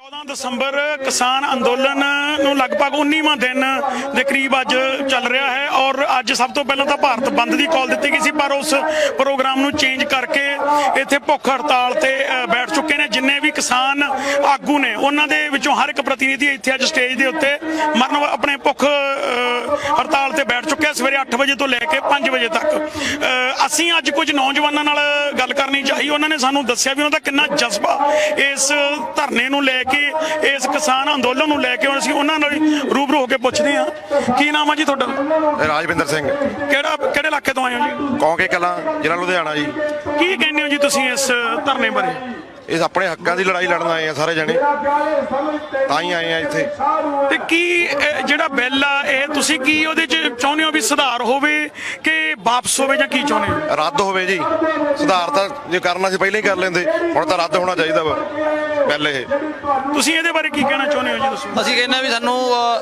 14 ਦਸੰਬਰ ਕਿਸਾਨ ਅੰਦੋਲਨ ਨੂੰ ਲਗਭਗ 19ਵਾਂ ਦਿਨ ਦੇ ਕਰੀਬ ਅੱਜ ਚੱਲ ਰਿਹਾ ਹੈ ਔਰ ਅੱਜ ਸਭ ਤੋਂ ਪਹਿਲਾਂ ਤਾਂ ਭਾਰਤ ਬੰਦ ਦੀ ਕਾਲ ਦਿੱਤੀ ਗਈ ਸੀ, ਪਰ ਉਸ ਪ੍ਰੋਗਰਾਮ ਨੂੰ ਚੇਂਜ ਕਰਕੇ ਇੱਥੇ ਭੁੱਖ ਹੜਤਾਲ ਤੇ ਬੈਠ ਚੁੱਕੇ ਨੇ ਜਿੰਨੇ ਵੀ ਕਿਸਾਨ ਆਗੂ ਨੇ, ਉਹਨਾਂ ਦੇ ਵਿੱਚੋਂ ਹਰ ਇੱਕ ਪ੍ਰਤੀਨਿਧੀ ਇੱਥੇ ਅੱਜ ਸਟੇਜ ਦੇ ਉੱਤੇ ਮਰਨ ਆਪਣੇ ਭੁੱਖ ਹੜਤਾਲ ਤੇ ਬੈਠ ਚੁੱਕਿਆ ਸਵੇਰੇ 8 ਵਜੇ ਤੋਂ ਲੈ ਕੇ 5 ਵਜੇ ਤੱਕ। ਅਸੀਂ ਅੱਜ ਕੁਝ ਨੌਜਵਾਨਾਂ ਨਾਲ ਗੱਲ ਕਰਨੀ ਚਾਹੀ, ਉਹਨਾਂ ਨੇ ਸਾਨੂੰ ਦੱਸਿਆ ਵੀ ਉਹਨਾਂ ਦਾ ਕਿੰਨਾ ਜਜ਼ਬਾ ਇਸ ਧਰਨੇ ਨੂੰ ਲੈ ਕੇ ਇਸ ਕਿਸਾਨ ਅੰਦੋਲਨ ਨੂੰ ਲੈ ਕੇ ਹੁਣ ਅਸੀਂ ਉਹਨਾਂ ਨਾਲ ਰੂਬਰੂ ਹੋ ਕੇ ਪੁੱਛਦੇ ਹਾਂ। ਕੀ ਨਾਮ ਆ ਜੀ ਤੁਹਾਡਾ? ਰਾਜਵਿੰਦਰ ਸਿੰਘ। ਕਿਹੜਾ ਕਿਹੜੇ ਇਲਾਕੇ ਤੋਂ ਆਏ ਹੋ ਜੀ? ਕੌਂਕੇ ਕਲਾਂ ਜ਼ਿਲ੍ਹਾ ਲੁਧਿਆਣਾ ਜੀ। ਕੀ ਕਹਿੰਦੇ ਹੋ ਜੀ ਤੁਸੀਂ ਇਸ ਧਰਨੇ ਬਾਰੇ? ਇਹ ਆਪਣੇ ਹੱਕਾਂ ਦੀ ਲੜਾਈ ਲੜਨ ਆਏ ਆ ਸਾਰੇ ਜਣੇ। ਤਾਂ ਹੀ ਆਏ ਆ ਇੱਥੇ। ਤੇ ਕੀ ਇਹ ਜਿਹੜਾ ਬਿੱਲ ਆ ਇਹ ਤੁਸੀਂ ਕੀ ਉਹਦੇ ਚ ਚਾਹੁੰਦੇ ਹੋ ਵੀ ਸੁਧਾਰ ਹੋਵੇ ਕਿ ਵਾਪਸ ਹੋਵੇ ਜਾਂ ਕੀ ਚਾਹੁੰਦੇ ਹੋ? ਰੱਦ ਹੋਵੇ ਜੀ। ਸੁਧਾਰ ਤਾਂ ਜੇ ਕਰਨਾ ਸੀ ਪਹਿਲਾਂ ਹੀ ਕਰ ਲੈਂਦੇ। ਹੁਣ ਤਾਂ ਰੱਦ ਹੋਣਾ ਚਾਹੀਦਾ ਵਾ ਪਹਿਲੇ ਇਹ। ਤੁਸੀਂ ਇਹਦੇ ਬਾਰੇ ਕੀ ਕਹਿਣਾ ਚਾਹੁੰਦੇ ਹੋ ਜੀ ਦੱਸੋ ਅਸੀਂ ਕਹਿੰਦੇ ਆ ਵੀ ਸਾਨੂੰ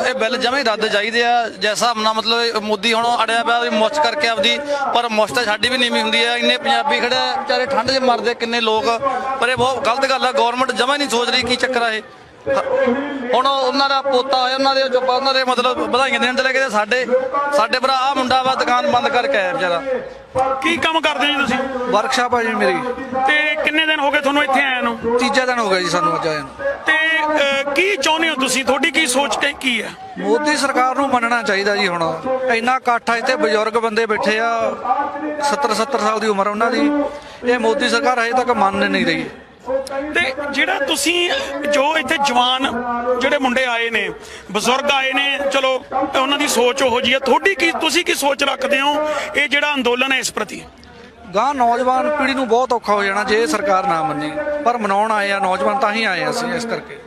ਇਹ ਬਿੱਲ ਜਮੇ ਰੱਦ ਚਾਹੀਦੇ ਆ। ਜੈਸਾ ਹਮਨਾ ਮਤਲਬ ਮੋਦੀ ਹੁਣ ਅੜਿਆ ਪਿਆ ਵੀ ਮੁੱਛ ਕਰਕੇ ਆਪਦੀ ਪਰ ਮੁੱਛ ਤਾਂ ਸਾਡੀ ਵੀ ਨੀਵੀਂ ਹੁੰਦੀ ਆ। ਇੰਨੇ ਪੰਜਾਬੀ ਖੜੇ ਆ, ਵਿਚਾਰੇ ਠੰਡ 'ਚ ਮਰਦੇ ਕਿੰਨੇ ਲੋਕ ਪਰ ਇਹ ਬਹੁਤ ਗਲਤ ਗੱਲ ਆ ਗਵਰਨਮੈਂਟ ਜਮਾ ਨਹੀਂ ਸੋਚ ਰਹੀ ਕੀ ਚੱਕਰ ਆ ਇਹ। ਹੁਣ ਉਹਨਾਂ ਦਾ ਪੋਤਾ ਹੋਇਆ ਉਹਨਾਂ ਦੇ ਚੁੱਪ ਉਹਨਾਂ ਦੇ ਮਤਲਬ ਵਧਾਈਆਂ ਦੇਣ ਚਲੇ ਗਏ ਸਾਡੇ ਸਾਡੇ ਭਰਾ ਆ ਮੁੰਡਾ ਵਾ ਦੁਕਾਨ ਬੰਦ ਕਰਕੇ ਆਇਆ ਵਿਚਾਰਾ। ਕੀ ਕੰਮ ਕਰਦੇ ਜੀ ਤੁਸੀਂ? ਵਰਕਸ਼ਾਪ ਆ ਜੀ ਮੇਰੀ। ਤੇ ਕਿੰਨੇ ਦਿਨ ਹੋ ਗਏ ਤੁਹਾਨੂੰ ਇੱਥੇ ਆਏ ਨੂੰ? ਤੀਜਾ ਦਿਨ ਹੋ ਗਿਆ ਜੀ ਸਾਨੂੰ ਅੱਜ ਨੂੰ। ਤੇ ਕੀ ਚਾਹੁੰਦੇ ਹੋ ਤੁਸੀਂ? ਤੁਹਾਡੀ ਕੀ ਸੋਚ ਕੀ- ਕੀ ਹੈ ਮੋਦੀ ਸਰਕਾਰ ਨੂੰ ਮੰਨਣਾ ਚਾਹੀਦਾ ਜੀ ਹੁਣ। ਇੰਨਾ ਇਕੱਠ ਆ ਇੱਥੇ ਬਜ਼ੁਰਗ ਬੰਦੇ ਬੈਠੇ ਆ 70 70 ਸਾਲ ਦੀ ਉਮਰ ਉਹਨਾਂ ਦੀ। ਇਹ ਮੋਦੀ ਸਰਕਾਰ ਹਜੇ ਤੱਕ ਮੰਨ ਨਹੀਂ ਰਹੀ। ਤੇ ਜਿਹੜਾ ਤੁਸੀਂ ਜੋ ਇੱਥੇ ਜਵਾਨ ਜਿਹੜੇ ਮੁੰਡੇ ਆਏ ਨੇ, ਬਜ਼ੁਰਗ ਆਏ ਨੇ, ਚਲੋ, ਉਹਨਾਂ ਦੀ ਸੋਚ ਉਹੋ ਜੀ ਹੈ ਤੁਹਾਡੀ ਕੀ, ਤੁਸੀਂ ਕੀ ਸੋਚ ਰੱਖਦੇ ਹੋ ਇਹ ਜਿਹੜਾ ਅੰਦੋਲਨ ਹੈ ਇਸ ਪ੍ਰਤੀ? ਗਾਂ ਨੌਜਵਾਨ ਪੀੜ੍ਹੀ ਨੂੰ ਬਹੁਤ ਔਖਾ ਹੋ ਜਾਣਾ ਜੇ ਇਹ ਸਰਕਾਰ ਨਾ ਮੰਨੇ। ਪਰ ਮਨਾਉਣ ਆਏ ਆ, ਨੌਜਵਾਨ ਤਾਂ ਹੀ ਆਏ ਆ ਅਸੀਂ ਇਸ ਕਰਕੇ।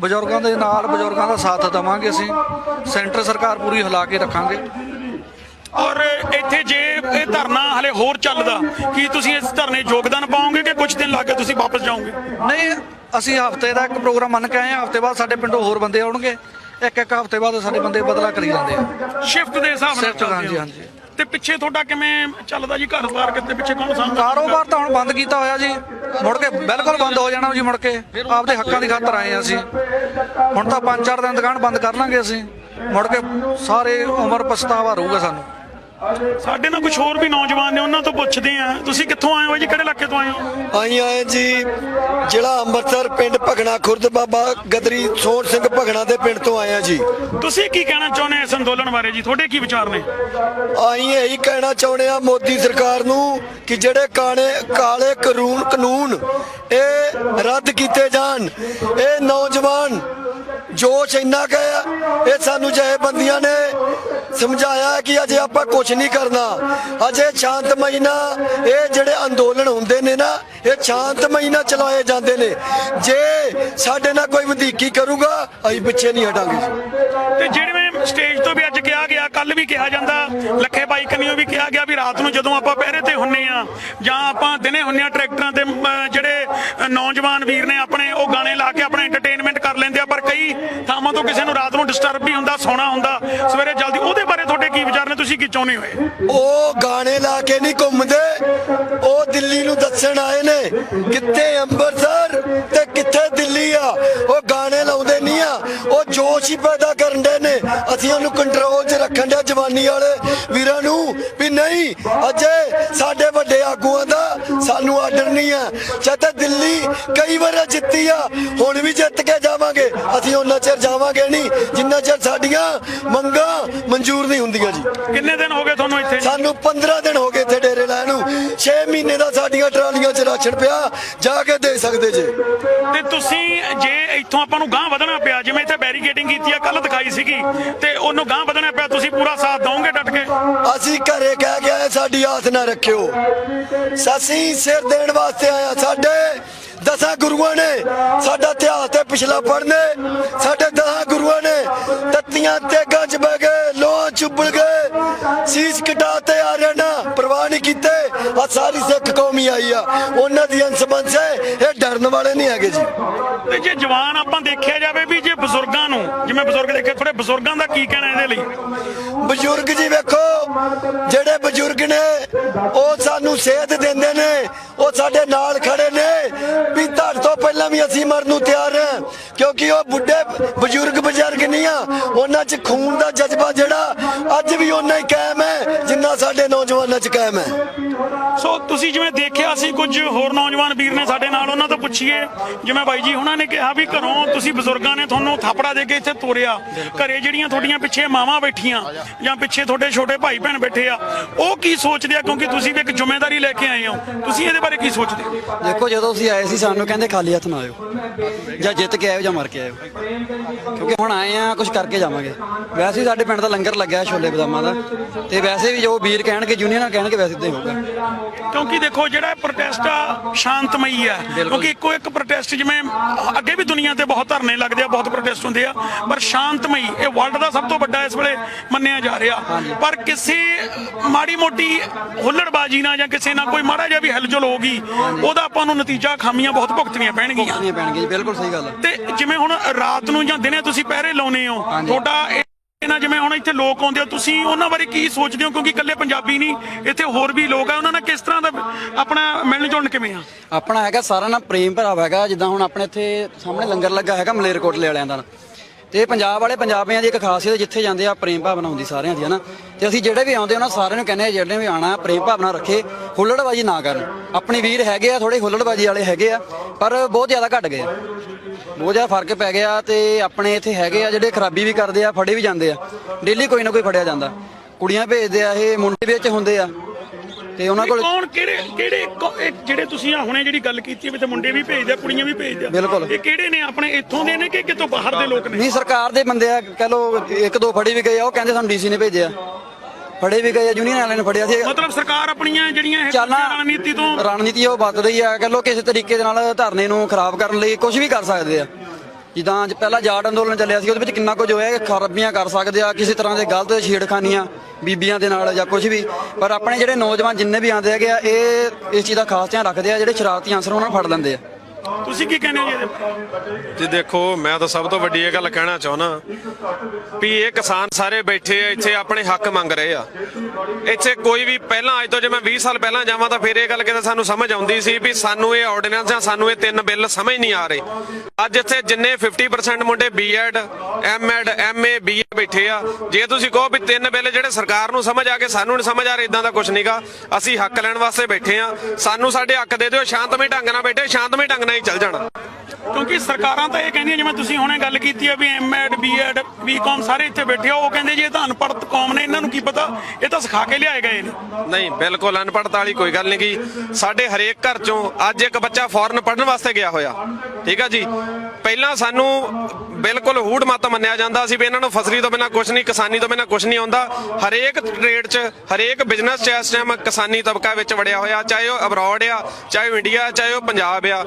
ਬਜ਼ੁਰਗਾਂ ਦੇ ਨਾਲ ਬਜ਼ੁਰਗਾਂ ਦਾ ਸਾਥ ਦੇਵਾਂਗੇ ਅਸੀਂ। ਸੈਂਟਰ ਸਰਕਾਰ ਪੂਰੀ ਹਿਲਾ ਕੇ ਰੱਖਾਂਗੇ। ਔਰ ਇੱਥੇ ਜੇ ਇਹ ਧਰਨਾ ਹਲੇ ਹੋਰ ਚੱਲਦਾ ਕੀ ਤੁਸੀਂ ਇਸ ਧਰਨੇ ਯੋਗਦਾਨ ਪਾਓਗੇ ਕਿ ਕੁਝ ਦਿਨ ਲਾ ਕੇ ਤੁਸੀਂ ਵਾਪਸ ਜਾਓਗੇ? ਨਹੀਂ ਅਸੀਂ ਹਫ਼ਤੇ ਦਾ ਇੱਕ ਪ੍ਰੋਗਰਾਮ ਮੰਨ ਕੇ ਆਏ ਆ ਹਫ਼ਤੇ ਬਾਅਦ ਸਾਡੇ ਪਿੰਡੋਂ ਹੋਰ ਬੰਦੇ ਆਉਣਗੇ। ਇੱਕ ਇੱਕ ਹਫ਼ਤੇ ਬਾਅਦ ਸਾਡੇ ਬੰਦੇ ਬਦਲਾ ਕਰੀ ਜਾਂਦੇ ਆ। ਸ਼ਿਫਟ ਦੇ ਹਿਸਾਬ ਨਾਲ ਹਾਂਜੀ, ਹੋ। ਹਾਂਜੀ। ਤੇ ਪਿੱਛੇ ਤੁਹਾਡਾ ਕਿਵੇਂ ਚੱਲਦਾ ਜੀ ਘਰ-ਬਾਰ ਕਿਤੇ ਪਿੱਛੇ ਕੌਣ ਸਾਂਭਦਾ ਕਾਰੋਬਾਰ ਤਾਂ ਹੁਣ ਬੰਦ ਕੀਤਾ ਹੋਇਆ ਜੀ। ਮੁੜ ਕੇ ਬਿਲਕੁਲ ਬੰਦ ਹੋ ਜਾਣਾ ਜੀ ਮੁੜ ਕੇ। ਆਪਦੇ ਹੱਕਾਂ ਦੀ ਖਾਤਰ ਆਏ ਹਾਂ ਅਸੀਂ। ਹੁਣ ਤਾਂ ਪੰਜ ਚਾਰ ਦਿਨ ਦੁਕਾਨ ਬੰਦ ਕਰ ਲਾਂਗੇ ਅਸੀਂ। ਮੁੜ ਕੇ ਸਾਰੇ ਉਮਰ ਪਛਤਾਵਾ ਰਹੂਗਾ ਸਾਨੂੰ। ਸਾਡੇ ਨਾਲ ਕੁਝ ਹੋਰ ਵੀ ਨੌਜਵਾਨ ਨੇ ਉਹਨਾਂ ਤੋਂ ਪੁੱਛਦੇ ਆ ਤੁਸੀਂ ਕਿੱਥੋਂ ਆਏ ਹੋ ਜੀ? ਕਿਹੜੇ ਇਲਾਕੇ ਤੋਂ ਆਏ ਹੋ? ਆਈ ਆਏ ਜੀ ਜ਼ਿਲ੍ਹਾ ਅੰਮ੍ਰਿਤਸਰ ਪਿੰਡ ਭਗਣਾ ਖੁਰਦ ਬਾਬਾ ਗਦਰੀ ਸੋਹਣ ਸਿੰਘ ਭਗਣਾ ਦੇ ਪਿੰਡ ਤੋਂ ਆਏ ਆ ਜੀ। ਤੁਸੀਂ ਕੀ ਕਹਿਣਾ ਚਾਹੁੰਦੇ ਹੋ ਇਸ ਅੰਦੋਲਨ ਬਾਰੇ ਜੀ? ਤੁਹਾਡੇ ਕੀ ਵਿਚਾਰ ਨੇ? ਆਈ ਇਹੀ ਕਹਿਣਾ ਚਾਹੁੰਦੇ ਆ ਮੋਦੀ ਸਰਕਾਰ ਨੂੰ ਕਿ ਜਿਹੜੇ ਕਾਲੇ ਕਾਲੇ ਕਾਨੂੰਨ ਕਾਨੂੰਨ ਇਹ ਰੱਦ ਕੀਤੇ ਜਾਣ। ਇਹ ਨੌਜਵਾਨ ਜੋਸ਼ ਇੰਨਾ ਗਿਆ ਇਹ ਸਾਨੂੰ ਜਥੇਬੰਦੀਆਂ ਨੇ ਸਮਝਾਇਆ ਕਿ ਅਜੇ ਆਪਾਂ ਕੁਝ ਨਹੀਂ ਕਰਨਾ। ਅਜੇ ਸ਼ਾਂਤ ਮਹੀਨਾ, ਇਹ ਜਿਹੜੇ ਅੰਦੋਲਨ ਹੁੰਦੇ ਨੇ ਨਾ, ਇਹ ਸ਼ਾਂਤ ਮਹੀਨਾ ਚਲਾਏ ਜਾਂਦੇ ਨੇ। ਜੇ ਸਾਡੇ ਨਾਲ ਕੋਈ ਵਧੀਕੀ ਕਰੂਗਾ, ਅਸੀਂ ਪਿੱਛੇ ਨਹੀਂ ਹਟਾਂਗੇ। ਤੇ ਜਿਹੜੇ ਸਟੇਜ ਤੋਂ ਵੀ ਅੱਜ ਕਿਹਾ ਗਿਆ ਕੱਲ ਵੀ ਕਿਹਾ ਜਾਂਦਾ, ਲੱਖੇ ਬਾਈ ਕੰਨਿਓ ਵੀ ਕਿਹਾ ਗਿਆ ਵੀ ਰਾਤ ਨੂੰ ਜਦੋਂ ਆਪਾਂ ਪਹਿਰੇ ਤੇ ਹੁੰਨੇ ਆ, ਜਾਂ ਆਪਾਂ ਦਿਨੇ ਹੁੰਨੇ ਆ ਟਰੈਕਟਰਾਂ ਤੇ ਜਿਹੜੇ ਨੌਜਵਾਨ ਵੀਰ ਨੇ ਆਪਣੇ, ਉਹ ਗਾਣੇ ਲਾ ਕੇ ਆਪਣਾ ਐਂਟਰਟੇਨਮੈਂਟ ਕਰ ਲੈਂਦੇ ਆ, ਪਰ ਕਈ ਥਾਵਾਂ ਤੋਂ ਕਿਸੇ ਨੂੰ ਰਾਤ ਨੂੰ ਡਿਸਟਰਬ ਵੀ ਹੁੰਦਾ, ਸੌਣਾ ਹੁੰਦਾ, ਸਵੇਰੇ ਜਲਦੀ, ਉਹਦੇ ਬਾਰੇ ਤੁਹਾਡੇ ਕੀ ਵਿਚਾਰ ਨੇ, ਤੁਸੀਂ ਕੀ ਚਾਹੁੰਦੇ ਹੋਏ ਉਹ ਗਾਣੇ ਲਾ ਕੇ ਨਹੀਂ ਘੁੰਮਦੇ, ਉਹ ਦਿੱਲੀ ਨੂੰ ਦੱਸਣ ਆਏ ਨੇ, ਕਿੱਥੇ ਅੰਮ੍ਰਿਤਸਰ ਤੇ ਕਿੱਥੇ ਦਿੱਲੀ ਆ, ਉਹ ਗਾਣੇ ਲਾਉਂਦੇ ਨਹੀਂ ਆ, ਉਹ ਜੋਸ਼ ਹੀ ਪੈਦਾ ਕਰਨ ਦੇ ਨੇ ਅਸੀਂ ਉਹਨੂੰ ਕੰਟਰੋਲ 'ਚ ਰੱਖਣ ਦੇ ਜਵਾਨੀ ਵਾਲੇ ਵੀਰਾਂ ਨੂੰ ਵੀ ਨਹੀਂ ਅਜੇ ਸਾਡੇ ਵੱਡੇ ਆਗੂਆਂ ਦਾ ਸਾਨੂੰ ਆਰਡਰ ਨਹੀਂ ਆ। ਚਾਹਤੇ ਦਿੱਲੀ ਕਈ ਵਾਰ ਜਿੱਤੀ ਆ ਹੁਣ ਵੀ ਜਿੱਤ ਕੇ ਜਾਵਾਂਗੇ। ਅਸੀਂ ਉਹਨਾਂ ਚਿਰ ਜਾਵਾਂਗੇ ਨਹੀਂ ਜਿੰਨਾ ਚਿਰ ਸਾਡੀਆਂ ਮੰਗਾਂ ਮਨਜ਼ੂਰ ਨਹੀਂ ਹੁੰਦੀਆਂ ਜੀ। ਕਿੰਨੇ ਦਿਨ ਹੋ ਗਏ ਤੁਹਾਨੂੰ ਇੱਥੇ? ਸਾਨੂੰ 15 ਦਿਨ ਹੋ ਗਏ ਇੱਥੇ ਡੇਰੇ ਲਾਏ ਨੂੰ। 6 ਮਹੀਨੇ ਦਾ ਸਾਡੀਆਂ ਟਰਾਲੀਆਂ 'ਚ ਰਾਸ਼ਨ ਪਿਆ ਜਾ ਕੇ ਦੇ ਸਕਦੇ ਜੇ। ਤੇ ਤੁਸੀਂ ਜੇ ਇੱਥੋਂ ਆਪਾਂ ਨੂੰ ਗਾਂਹ ਵਧਣਾ ਪਿਆ ਜਿਵੇਂ ਇੱਥੇ ਬੈਰੀਕੇਡਿੰਗ ਕੀਤੀ ਆ ਕੱਲ ਦਿਖਾਈ ਸੀਗੀ। ਤੇ ਉਹਨੂੰ ਗਾਂਹ ਵਧਣਾ ਪਿਆ ਤੁਸੀਂ ਪੂਰਾ ਸਾਥ ਦਵੋਗੇ ਡਟ ਕੇ? ਅਸੀਂ ਘਰੇ ਕਹਿ ਆਏ ਸਾਡੀ ਆਸ ਨਾ ਰੱਖਿਓ। ਅਸੀਂ ਸਿਰ ਦੇਣ ਵਾਸਤੇ ਆਇਆ ਸਾਡੇ ਦਸਾਂ ਗੁਰੂਆਂ ਨੇ ਸਾਡਾ ਇਤਿਹਾਸ ਤੇ ਪਿਛਲਾ ਪੜਨੇ ਸਾਡੇ ਦਸਾਂ ਗੁਰੂਆਂ ਨੇ ਤੱਤੀਆਂ ਤੇਗਾਂ ਚ ਬਹਿ ਗਏ ਲੋਹਾਂ ਚੁੱਬੜ ਗਏ ਸੀਸ ਕਟਾ ਤੇ ਆ ਰਹਿਣਾ ਪਰਵਾਹ ਨਹੀਂ ਕੀਤੇ ਆ ਸਾਰੀ ਸਿੱਖ ਕੌਮੀ ਆਈ ਆ। ਉਹਨਾਂ ਦੀ ਅੰਸਬੰਸ ਹੈ ਇਹ ਡਰਨ ਵਾਲੇ ਨਹੀਂ ਹੈਗੇ ਜੀ। ਤੇ ਜੇ ਜਵਾਨ ਆਪਾਂ ਦੇਖਿਆ ਜਾਵੇ ਵੀ ਜੇ ਬਜ਼ੁਰਗਾਂ ਨੂੰ ਜਿਵੇਂ ਬਜ਼ੁਰਗ ਦੇਖੇ ਥੋੜੇ ਬਜ਼ੁਰਗਾਂ ਦਾ ਕੀ ਕਹਿਣਾ ਇਹਦੇ ਲਈ? ਬਜ਼ੁਰਗ ਜੀ ਵੇਖੋ ਜਿਹੜੇ ਬਜ਼ੁਰਗ ਨੇ ਉਹ ਸਾਨੂੰ ਸੇਧ ਦਿੰਦੇ ਨੇ ਉਹ ਸਾਡੇ ਨਾਲ ਖੜੇ ਨੇ। ਵੀ ਧੜ ਤੋਂ ਪਹਿਲਾਂ ਵੀ ਅਸੀਂ ਮਰਨ ਨੂੰ ਤਿਆਰ ਹਾਂ ਕਿਉਂਕਿ ਉਹ ਬੁੱਢੇ ਬਜ਼ੁਰਗ ਬਜ਼ੁਰਗ ਨਹੀਂ ਆ। ਉਹਨਾਂ 'ਚ ਖੂਨ ਦਾ ਜਜ਼ਬਾ ਜਿਹੜਾ ਅੱਜ ਵੀ ਉਹਨਾਂ ਹੀ ਕਾਇਮ ਹੈ ਜਿੰਨਾ ਸਾਡੇ ਨੌਜਵਾਨਾਂ 'ਚ ਕਾਇਮ ਹੈ। ਸੋ ਤੁਸੀਂ ਜਿਵੇਂ ਦੇਖਿਆ ਸੀ ਕੁਝ ਹੋਰ ਨੌਜਵਾਨ ਵੀਰ ਨੇ ਸਾਡੇ ਨਾਲ ਉਹਨਾਂ ਤੋਂ ਪੁੱਛੀਏ। ਜਿਵੇਂ ਬਾਈ ਜੀ ਉਹਨਾਂ ਨੇ ਕਿਹਾ ਵੀ ਘਰੋਂ ਤੁਸੀਂ ਬਜ਼ੁਰਗਾਂ ਨੇ ਤੁਹਾਨੂੰ ਥਾਪੜਾ ਦੇ ਕੇ ਇੱਥੇ ਤੋਰਿਆ। ਘਰੇ ਜਿਹੜੀਆਂ ਤੁਹਾਡੀਆਂ ਪਿੱਛੇ ਮਾਵਾਂ ਬੈਠੀਆਂ ਜਾਂ। ਪਿੱਛੇ ਤੁਹਾਡੇ ਛੋਟੇ ਭਾਈ ਭੈਣ ਬੈਠੇ ਆ ਉਹ ਕੀ ਸੋਚਦੇ ਆ? ਕਿਉਂਕਿ ਤੁਸੀਂ ਵੀ ਇੱਕ ਜ਼ਿੰਮੇਵਾਰੀ ਲੈ ਕੇ ਆਏ ਹੋ। ਤੁਸੀਂ ਇਹਦੇ ਬਾਰੇ ਕੀ ਸੋਚਦੇ? ਹੋ ਦੇਖੋ ਜਦੋਂ ਅਸੀਂ ਆਏ ਸੀ ਸਾਨੂੰ ਕਹਿੰਦੇ ਖਾਲੀ ਹੱਥ ਨਾ ਆਇਓ। ਜਾਂ ਜਿੱਤ ਕੇ ਆਇਓ ਜਾਂ ਮਰ ਕੇ ਆਇਓ। ਕਿਉਂਕਿ ਹੁਣ ਆਏ ਆ ਕੁਝ ਕਰਕੇ ਜਾਵਾਂਗੇ। ਵੈਸੇ ਹੀ ਸਾਡੇ ਪਿੰਡ ਦਾ ਲੰਗਰ ਲੱਗਿਆ ਛੋਲੇ ਬਦਾਮਾਂ ਦਾ। ਤੇ ਵੈਸੇ ਵੀ ਜੋ ਵੀਰ ਕਹਿਣਗੇ ਯੂਨੀਅਨ ਕਹਿਣਗੇ ਵੈਸੇ ਇਦਾਂ ਹੀ ਹੋਊਗਾ। ਕਿਉਂਕਿ ਦੇਖੋ ਜਿਹੜਾ ਪ੍ਰੋਟੈਸਟ ਆ ਸ਼ਾਂਤਮਈ ਆ ਕਿਉਂਕਿ ਇੱਕੋ ਇੱਕ ਪ੍ਰੋਟੈਸਟ ਜਿਵੇਂ ਅੱਗੇ ਵੀ ਦੁਨੀਆ ਤੇ ਬਹੁਤ ਧਰਨੇ ਲੱਗਦੇ ਆ ਬਹੁਤ ਪ੍ਰੋਟੈਸਟ ਹੁੰਦੇ ਆ। ਪਰ ਸ਼ਾਂਤਮਈ ਇਹ ਵਰਲਡ ਦਾ ਸਭ ਤੋਂ ਵੱਡਾ ਇਸ ਵੇਲੇ ਮੰਨਿਆ ਜਾ ਰਿਹਾ। ਪਰ ਕਿਸੇ ਮਾੜੀ ਮੋਟੀ ਹੁੱਲੜਬਾਜੀ ਨਾਲ ਜਾਂ ਕਿਸੇ ਨਾਲ ਕੋਈ ਮਾੜਾ ਜਿਹਾ ਵੀ ਹਿਲਜੁਲ ਹੋ ਗਈ ਉਹਦਾ ਆਪਾਂ ਨੂੰ ਨਤੀਜਾ ਖਾਮੀਆਂ ਬਹੁਤ ਭੁਗਤਣੀਆਂ ਪੈਣਗੀਆਂ। ਭੁਗਤਣੀਆਂ ਪੈਣਗੀਆਂ ਜੀ ਬਿਲਕੁਲ ਸਹੀ ਗੱਲ ਤੇ ਜਿਵੇਂ ਹੁਣ ਰਾਤ ਨੂੰ ਜਾਂ ਦਿਨੇ ਤੁਸੀਂ ਪਹਿਰੇ ਲਾਉਨੇ ਹੋ ਤੁਹਾਡਾ ਇਹ ਨਾ ਜਿਵੇਂ ਹੁਣ ਇੱਥੇ ਲੋਕ ਆਉਂਦੇ ਹੋ ਤੁਸੀਂ ਉਹਨਾਂ ਬਾਰੇ ਕੀ ਸੋਚਦੇ ਹੋ? ਕਿਉਂਕਿ ਇਕੱਲੇ ਪੰਜਾਬੀ ਨਹੀਂ ਇੱਥੇ ਹੋਰ ਵੀ ਲੋਕ ਆ ਉਹਨਾਂ ਨਾਲ ਕਿਸ ਤਰ੍ਹਾਂ ਦਾ ਆਪਣਾ ਮਿਲਣ ਜੁਲਣ ਕਿਵੇਂ ਆ? ਆਪਣਾ ਹੈਗਾ ਸਾਰਾ ਨਾ ਪ੍ਰੇਮ ਭਰਾਵ ਹੈਗਾ ਜਿੱਦਾਂ ਹੁਣ ਆਪਣੇ ਇੱਥੇ ਸਾਹਮਣੇ ਲੰਗਰ ਲੱਗਾ ਹੈਗਾ ਮਲੇਰਕੋਟਲੇ ਵਾਲਿਆਂ ਦਾ। ਤੇ ਪੰਜਾਬ ਵਾਲੇ ਪੰਜਾਬੀਆਂ ਦੀ ਇੱਕ ਖਾਸੀਅਤ ਜਿੱਥੇ ਜਾਂਦੇ ਆ ਪ੍ਰੇਮ ਭਾਵਨਾ ਹੁੰਦੀ ਸਾਰਿਆਂ ਦੀ ਹਨਾ ਤੇ ਅਸੀਂ ਜਿਹੜੇ ਵੀ ਆਉਂਦੇ ਉਹਨਾਂ ਸਾਰਿਆਂ ਨੂੰ ਕਹਿੰਦੇ ਆ, ਜਿਹੜੇ ਵੀ ਆਣਾ ਪ੍ਰੇਮ ਭਾਵਨਾ ਰੱਖੇ, ਹੁੱਲੜਬਾਜੀ ਨਾ ਕਰਨ। ਆਪਣੇ ਵੀਰ ਹੈਗੇ ਆ ਥੋੜੇ ਹੁੱਲੜਬਾਜੀ ਵਾਲੇ ਹੈਗੇ ਆ, ਪਰ ਬਹੁਤ ਜ਼ਿਆਦਾ ਘਟ ਗਏ ਆ। ਬਹੁਤ ਜ਼ਿਆਦਾ ਫ਼ਰਕ ਪੈ ਗਿਆ ਤੇ ਆਪਣੇ ਇੱਥੇ ਹੈਗੇ ਆ, ਜਿਹੜੇ ਖਰਾਬੀ ਵੀ ਕਰਦੇ ਆ, ਫੜੇ ਵੀ ਜਾਂਦੇ ਆ। ਡੇਲੀ ਕੋਈ ਨਾ ਕੋਈ ਫੜਿਆ ਜਾਂਦਾ। ਕੁੜੀਆਂ ਭੇਜਦੇ ਆ, ਇਹ ਮੁੰਡੇ ਵਿੱਚ ਹੁੰਦੇ ਆ। ਤੇ ਉਹਨਾਂ ਕੋਲ ਕੌਣ ਕਿਹੜੇ ਕਿਹੜੇ ਕੌ- ਇਹ ਜਿਹੜੇ ਤੁਸੀਂ ਆ ਹੁਣੇ ਜਿਹੜੀ ਗੱਲ ਕੀਤੀ ਵੀ ਤੇ ਮੁੰਡੇ ਵੀ ਭੇਜਦੇ ਆ ਕੁੜੀਆਂ ਵੀ ਭੇਜਦੇ ਆ ਬਿਲਕੁਲ। ਇਹ ਕਿਹੜੇ ਨੇ ਆਪਣੇ ਇੱਥੋਂ ਦੇ ਨੇ ਕਿ ਕਿਤੋਂ ਬਾਹਰ ਦੇ ਲੋਕ ਨੇ? ਨਹੀਂ ਸਰਕਾਰ ਦੇ ਬੰਦੇ ਆ ਕਹ ਲੋ ਇੱਕ ਦੋ ਫੜੀ ਵੀ ਗਏ ਆ ਉਹ ਕਹਿੰਦੇ ਸਾਨੂੰ ਡੀਸੀ ਨੇ ਭੇਜਿਆ। ਫੜੇ ਵੀ ਗਏ ਆ ਯੂਨੀਅਨ ਵਾਲਿਆਂ ਨੇ ਫੜਿਆ ਸੀ। ਮਤਲਬ ਸਰਕਾਰ ਆਪਣੀਆਂ ਜਿਹੜੀਆਂ ਇਹ ਚੱਲਣਾ ਰਣਨੀਤੀ ਤੋਂ ਰਣਨੀਤੀ ਉਹ ਬਦਲ ਰਹੀ ਆ ਕਹ ਲੋ ਕਿਸੇ ਤਰੀਕੇ ਦੇ ਨਾਲ ਧਰਨੇ ਨੂੰ ਖਰਾਬ ਕਰਨ ਲਈ ਕੁਝ ਵੀ ਕਰ ਸਕਦੇ ਆ। ਜਿੱਦਾਂ ਅੱਜ ਪਹਿਲਾਂ ਜਾਟ ਅੰਦੋਲਨ ਚੱਲਿਆ ਸੀ, ਉਹਦੇ ਵਿੱਚ ਕਿੰਨਾ ਕੁਝ ਹੋਇਆ ਕਿ ਖਰਾਬੀਆਂ ਕਰ ਸਕਦੇ ਆ, ਕਿਸੇ ਤਰ੍ਹਾਂ ਦੇ ਗਲਤ ਛੇੜਖਾਨੀਆਂ ਬੀਬੀਆਂ ਦੇ ਨਾਲ ਜਾਂ ਕੁਝ ਵੀ। ਪਰ ਆਪਣੇ ਜਿਹੜੇ ਨੌਜਵਾਨ ਜਿੰਨੇ ਵੀ ਆਉਂਦੇ ਹੈਗੇ ਆ, ਇਹ ਇਸ ਚੀਜ਼ ਦਾ ਖਾਸ ਧਿਆਨ ਰੱਖਦੇ ਆ, ਜਿਹੜੇ ਸ਼ਰਾਰਤੀ ਅਨਸਰ ਉਹਨਾਂ ਨੂੰ ਫੜ ਲੈਂਦੇ ਆ। ਤੁਸੀਂ ਕੀ ਕਹਿੰਦੇ ਹੋ ਜੀ ਇਹਦੇ? ਜੀ ਦੇਖੋ, ਮੈਂ ਤਾਂ ਸਭ ਤੋਂ ਵੱਡੀ ਇਹ ਗੱਲ ਕਹਿਣਾ ਚਾਹੁੰਦਾ ਵੀ ਇਹ ਕਿਸਾਨ ਸਾਰੇ ਬੈਠੇ ਆ, ਇੱਥੇ ਆਪਣੇ ਹੱਕ ਮੰਗ ਰਹੇ ਆ। ਇੱਥੇ ਕੋਈ ਵੀ ਪਹਿਲਾਂ, ਅੱਜ ਤੋਂ ਜੇ ਮੈਂ 20 ਸਾਲ ਪਹਿਲਾਂ ਜਾਵਾਂ ਤਾਂ ਫਿਰ ਇਹ ਗੱਲ ਕਿਤੇ ਸਾਨੂੰ ਸਮਝ ਆਉਂਦੀ ਸੀ ਵੀ ਸਾਨੂੰ ਇਹ ਆਰਡੀਨੈਂਸ ਜਾਂ ਸਾਨੂੰ ਇਹ ਤਿੰਨ ਬਿੱਲ ਸਮਝ ਨਹੀਂ ਆ ਰਹੇ। ਅੱਜ ਇੱਥੇ ਜਿੰਨੇ 50% ਮੁੰਡੇ ਬੀਐਡ ਐਮਐਡ ਐਮਏ ਬੀਏ ਬੈਠੇ ਆ, ਜੇ ਤੁਸੀਂ ਕਹੋ ਵੀ ਤਿੰਨ ਬਿੱਲ ਜਿਹੜੇ ਸਰਕਾਰ ਨੂੰ ਸਮਝ ਆ ਕੇ ਸਾਨੂੰ ਨਹੀਂ ਸਮਝ ਆ ਰਹੇ ਇਦਾਂ ਦਾ ਕੁਝ ਨਹੀਂਗਾ ਅਸੀਂ ਹੱਕ ਲੈਣ ਵਾਸਤੇ ਬੈਠੇ ਆ। ਸਾਨੂੰ ਸਾਡੇ ਹੱਕ ਦੇ ਦਿਓ, ਸ਼ਾਂਤਮਈ ਢੰਗ ਨਾਲ ਬੈਠੇ, ਸ਼ਾਂਤਮਈ ਢੰਗ ਨਾਲ ਹੀ ਚੱਲ ਜਾਣਾ। ਕਿਉਂਕਿ ਸਰਕਾਰਾਂ ਤਾਂ ਇਹ ਕਹਿੰਦੀਆਂ ਜਿਵੇਂ ਤੁਸੀਂ ਹੁਣੇ ਗੱਲ ਕੀਤੀ ਹੈ ਵੀ ਐਮਐਡ ਬੀਐਡ ਬੀਕਾਮ ਸਾਰੇ ਇੱਥੇ ਬੈਠੇ ਆ ਉਹ ਕਹਿੰਦੇ ਜੀ ਇਹ ਤਾਂ ਅਨਪੜ੍ਹ ਕੌਮ ਨੇ ਇਹਨਾਂ ਨੂੰ ਕੀ ਪਤਾ? ਇਹ ਤਾਂ ਸਿਖਾ ਕੇ ਲਿਆਏ ਗਏ ਨੇ। ਨਹੀਂ ਬਿਲਕੁਲ ਅਨਪੜ੍ਹਤਾ ਵਾਲੀ ਕੋਈ ਗੱਲ ਨਹੀਂ ਗੀ। ਸਾਡੇ ਹਰੇਕ ਘਰ ਚੋਂ ਅੱਜ ਇੱਕ ਬੱਚਾ ਫੋਰਨ ਪੜਨ ਵਾਸਤੇ ਗਿਆ ਹੋਇਆ। ਠੀਕ ਆ ਜੀ? ਪਹਿਲਾਂ ਸਾਨੂੰ ਬਿਲਕੁਲ ਹੂੜ ਮਤ ਮੰਨਿਆ ਜਾਂਦਾ ਸੀ ਵੀ ਇਹਨਾਂ ਨੂੰ ਫਸਲੀ ਤੋਂ ਬਿਨਾ ਕੁਝ ਨਹੀਂ ਕਿਸਾਨੀ ਤੋਂ ਬਿਨਾ ਕੁਝ ਨਹੀਂ ਆਉਂਦਾ। ਹਰੇਕ ਟ੍ਰੇਡ 'ਚ ਹਰੇਕ ਬਿਜ਼ਨਸ 'ਚ ਇਸ ਟਾਈਮ ਕਿਸਾਨੀ ਤਬਕਾ ਵਿੱਚ ਵੜਿਆ ਹੋਇਆ ਚਾਹੇ ਉਹ ਅਬਰੋਡ ਆ ਚਾਹੇ ਉਹ ਇੰਡੀਆ ਚਾਹੇ ਉਹ ਪੰਜਾਬ ਆ।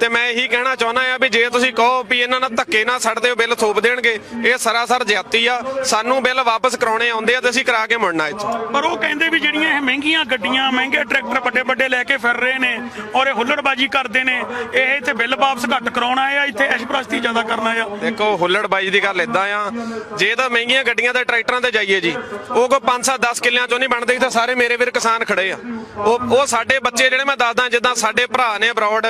ਤੇ ਮੈਂ ਇਹੀ ਕਹਿਣਾ ਚਾਹੁੰਦਾ ਆ ਵੀ ਜੇ ਤੁਸੀਂ ਕਹੋ ਵੀ ਇਹਨਾਂ ਨਾਲ ਧੱਕੇ ਨਾਲ ਛੱਡਦੇ ਹੋ ਬਿੱਲ ਥੋਪ ਦੇਣਗੇ ਇਹ ਸਰਾਸਰ ਜ਼ਿਆਤੀ ਆ। ਸਾਨੂੰ ਬਿੱਲ ਵਾਪਸ ਕਰਾਉਣੇ ਆਉਂਦੇ ਆ ਤੇ ਅਸੀਂ ਕਰਾ ਕੇ ਮੁੜਨਾ ਇੱਥੇ। ਪਰ ਉਹ ਕਹਿੰਦੇ ਵੀ ਜਿਹੜੀਆਂ ਇਹ ਮਹਿੰਗੀਆਂ ਗੱਡੀਆਂ ਮਹਿੰਗੇ ਟਰੈਕਟਰ ਵੱਡੇ ਵੱਡੇ ਲੈ ਕੇ ਫਿਰ ਰਹੇ ਨੇ ਔਰ ਇਹ ਹੁੱਲੜਬਾਜੀ ਕਰਦੇ ਨੇ ਇਹ ਇੱਥੇ ਬਿੱਲ ਵਾਪਸ ਘੱਟ ਕਰਾਉਣਾ ਆ ਇੱਥੇ ਐਸ਼ਪ੍ਰਸਤੀ ਜ਼ਿਆਦਾ ਕਰਨਾ ਆ। ਦੇਖੋ ਹੁੱਲੜਬਾਜੀ ਦੀ ਗੱਲ ਇਦਾਂ ਆ। ਜੇ ਤਾਂ ਮਹਿੰਗੀਆਂ ਗੱਡੀਆਂ ਤੇ ਟਰੈਕਟਰਾਂ ਤੇ ਜਾਈਏ ਜੀ ਉਹ ਕੋ 5-7 10 ਕਿੱਲਿਆਂ ਚੋਂ ਨਹੀਂ ਬਣਦੇ ਤਾਂ ਸਾਰੇ ਮੇਰੇ ਵੀਰ ਕਿਸਾਨ ਖੜੇ ਆ। ਉਹ ਉਹ ਸਾਡੇ ਬੱਚੇ ਜਿਹੜੇ ਮੈਂ ਦੱਸਦਾ ਜਿੱਦਾਂ ਸਾਡੇ ਭਰਾ ਨੇ ਅਬਰੋਡ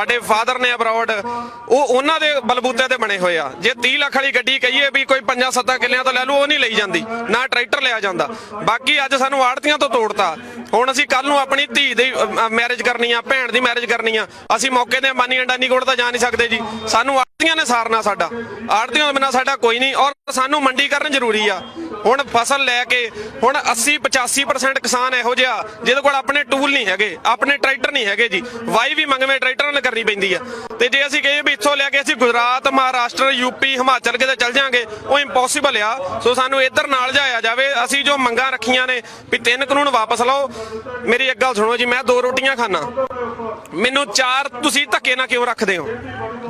ਸਾਡੇ ਫਾਦਰ ਨੇ ਅਬਰੋਡ ਉਹ ਉਹਨਾਂ ਦੇ ਬਲਬੂਤੇ ਤੇ ਬਣੇ ਹੋਏ ਆ। ਜੇ 30 ਲੱਖ ਵਾਲੀ ਗੱਡੀ ਕਹੀਏ ਵੀ ਕੋਈ 5-7 ਕਿੱਲਿਆਂ ਤੋਂ ਲੈ ਲੂ ਉਹ ਨਹੀਂ ਲਈ ਜਾਂਦੀ, ਨਾ ਟਰੈਕਟਰ ਲਿਆ ਜਾਂਦਾ। ਬਾਕੀ ਅੱਜ ਸਾਨੂੰ ਆੜਤੀਆਂ ਤੋਂ ਤੋੜਤਾ। ਹੁਣ ਅਸੀਂ ਕੱਲ ਨੂੰ ਆਪਣੀ ਧੀ ਦੀ ਮੈਰਿਜ ਕਰਨੀ ਆ, ਭੈਣ ਦੀ ਮੈਰਿਜ ਕਰਨੀ ਆ। ਅਸੀਂ ਮੌਕੇ ਤੇ ਅੰਬਾਨੀ ਅੰਡਾਨੀ ਕੋਲ ਤਾਂ ਜਾ ਨਹੀਂ ਸਕਦੇ ਜੀ। ਸਾਨੂੰ ਆੜਤੀਆਂ ਨੇ ਸਾਰਨਾ ਸਾਡਾ। ਆੜਤੀਆਂ ਤੋਂ ਬਿਨਾਂ ਸਾਡਾ ਕੋਈ ਨਹੀਂ। ਔਰ ਸਾਨੂੰ ਮੰਡੀ ਕਰਨ ਜ਼ਰੂਰੀ ਆ। ਹੁਣ ਫਸਲ ਲੈ ਕੇ, ਹੁਣ 80 85% ਕਿਸਾਨ ਇਹੋ ਜਿਹਾ, ਜਿਹਦੇ ਕੋਲ ਆਪਣੇ ਟੂਲ ਨਹੀਂ ਹੈਗੇ, ਆਪਣੇ ਟਰੈਕਟਰ ਨਹੀਂ ਹੈਗੇ ਜੀ। ਵਾਈ ਵੀ ਮੰਗਵੇਂ ਟਰੈਕਟਰਾਂ ਨਾਲ ਕਰਨੀ ਪੈਂਦੀ ਆ। ਤੇ ਜੇ ਅਸੀਂ ਕਹੀਏ ਵੀ ਇੱਥੋਂ ਲੈ ਕੇ ਅਸੀਂ ਗੁਜਰਾਤ, ਮਹਾਰਾਸ਼ਟਰ ਯੂਪੀ ਹਿਮਾਚਲ ਕਿਤੇ ਚੱਲ ਜਾਾਂਗੇ, ਉਹ ਇੰਪੋਸੀਬਲ ਆ। ਸੋ ਸਾਨੂੰ ਇੱਧਰ ਨਾਲ ਜਾਇਆ ਜਾਵੇ। ਅਸੀਂ ਜੋ ਮੰਗਾਂ ਰੱਖੀਆਂ ਨੇ, ਵੀ ਤਿੰਨ ਕਾਨੂੰਨ ਵਾਪਸ ਲਓ। ਮੇਰੀ ਇੱਕ ਗੱਲ ਸੁਣੋ ਜੀ, ਮੈਂ ਦੋ ਰੋਟੀਆਂ ਖਾਣਾ ਮੈਨੂੰ ਚਾਰ ਤੁਸੀਂ ਧੱਕੇ ਨਾਲ ਕਿਉਂ ਰੱਖਦੇ ਹੋ?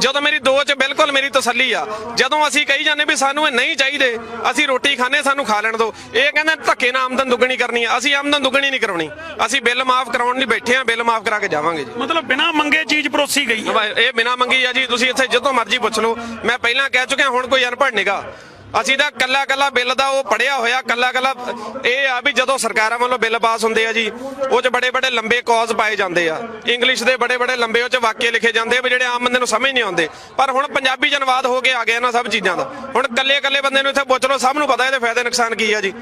ਜਦੋਂ ਮੇਰੀ ਦੋ ਚ ਬਿਲਕੁਲ ਮੇਰੀ ਤਸੱਲੀ ਆ ਜਦੋਂ ਅਸੀਂ ਕਹੀ ਜਾਂਦੇ ਵੀ ਸਾਨੂੰ ਇਹ ਨਹੀਂ ਚਾਹੀਦੇ ਅਸੀਂ ਰੋਟੀ ਖਾਣੇ ਸਾਨੂੰ ਖਾ ਲੈਣ ਦਿਓ ਇਹ ਕਹਿੰਦੇ ਧੱਕੇ ਨਾਲ ਆਮਦਨ ਦੁੱਗਣੀ ਕਰਨੀ ਆ ਅਸੀਂ ਆਮਦਨ ਦੁੱਗਣੀ ਨਹੀਂ ਕਰਾਉਣੀ। ਅਸੀਂ ਬਿੱਲ ਮਾਫ ਕਰਾਉਣ ਲਈ ਬੈਠੇ ਆ ਬਿੱਲ ਮਾਫ ਕਰਾ ਕੇ ਜਾਵਾਂਗੇ ਜੀ। ਮਤਲਬ ਬਿਨਾਂ ਮੰਗੇ ਚੀਜ਼ ਪਰੋਸੀ ਗਈ। ਇਹ ਬਿਨਾ ਮੰਗੀ ਆ ਜੀ ਤੁਸੀਂ ਇੱਥੇ ਜਦੋਂ ਮਰਜ਼ੀ ਪੁੱਛ ਲਓ। ਮੈਂ ਪਹਿਲਾਂ ਕਹਿ ਚੁੱਕਿਆ ਹੁਣ ਕੋਈ ਅਨਪੜ੍ਹ ਨਿਗਾ। ਅਸੀਂ ਤਾਂ ਕੱਲਾ ਕੱਲਾ ਬਿੱਲ ਦਾ ਉਹ ਪੜਿਆ ਹੋਇਆ, ਕੱਲਾ ਕੱਲਾ, ਇਹ ਆ ਵੀ ਜਦੋਂ ਸਰਕਾਰਾਂ ਵੱਲੋਂ ਬਿੱਲ ਪਾਸ ਹੁੰਦੇ ਆ ਜੀ, ਉਹ 'ਚ ਬੜੇ ਬੜੇ ਲੰਬੇ ਕੌਜ਼ ਪਾਏ ਜਾਂਦੇ ਆ। ਇੰਗਲਿਸ਼ ਦੇ ਬੜੇ ਬੜੇ ਲੰਬੇ ਉਹ 'ਚ ਵਾਕਿਆ ਲਿਖੇ ਜਾਂਦੇ ਆ ਵੀ ਜਿਹੜੇ ਆਮ ਬੰਦੇ ਨੂੰ ਸਮਝ ਨਹੀਂ ਆਉਂਦੇ। ਪਰ ਹੁਣ ਪੰਜਾਬੀ 'ਚ ਅਨੁਵਾਦ ਹੋ ਕੇ ਆ ਗਿਆ ਇਹਨਾਂ ਸਭ ਚੀਜ਼ਾਂ ਦਾ। ਹੁਣ ਕੱਲੇ ਕੱਲੇ ਬੰਦੇ ਨੂੰ ਇੱਥੇ ਪੁੱਛ ਲਓ, ਸਭ ਨੂੰ ਪਤਾ ਇਹਦੇ ਫਾਇਦੇ ਨੁਕਸਾਨ ਕੀ ਆ ਜੀ।